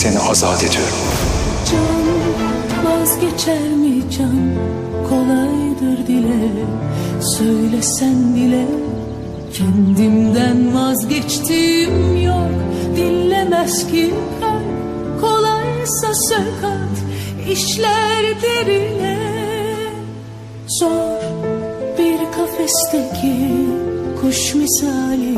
seni azat ediyorum. Can vazgeçer mi can? Kolaydır dile, söylesen dile. Kendimden vazgeçtim yok, dinlemez ki. Kolaysa sakat, işler derine. Zor bir kafesteki kuş misali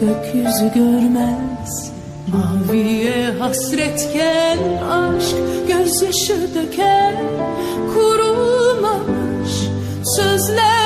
gökyüzü görmez Maviye hasretken aşk gözyaşı döken kurumamış sözler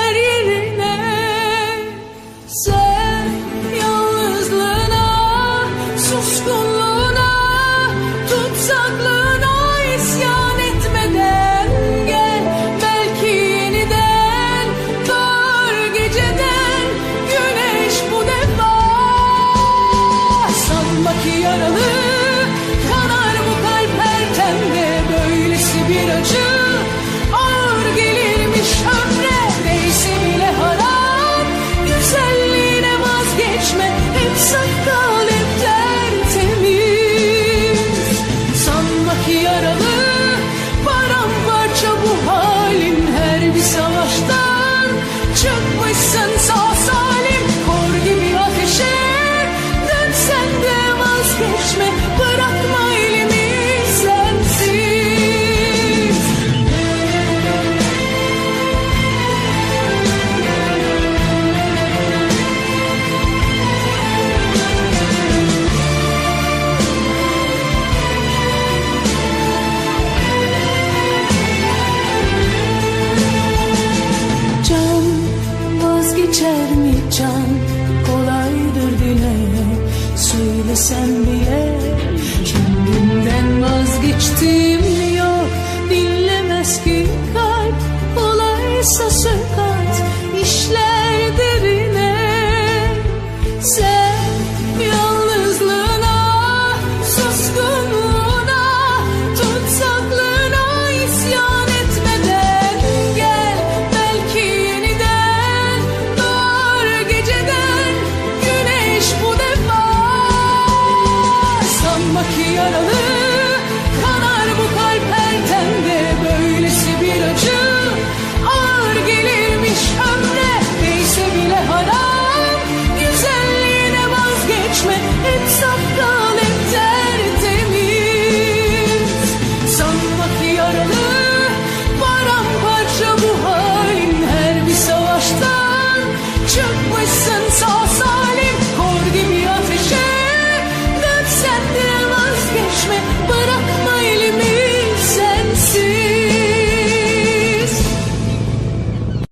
istesen bile. Kendimden vazgeçtim yok. Dinlemez ki kalp Olaysa sürkat işler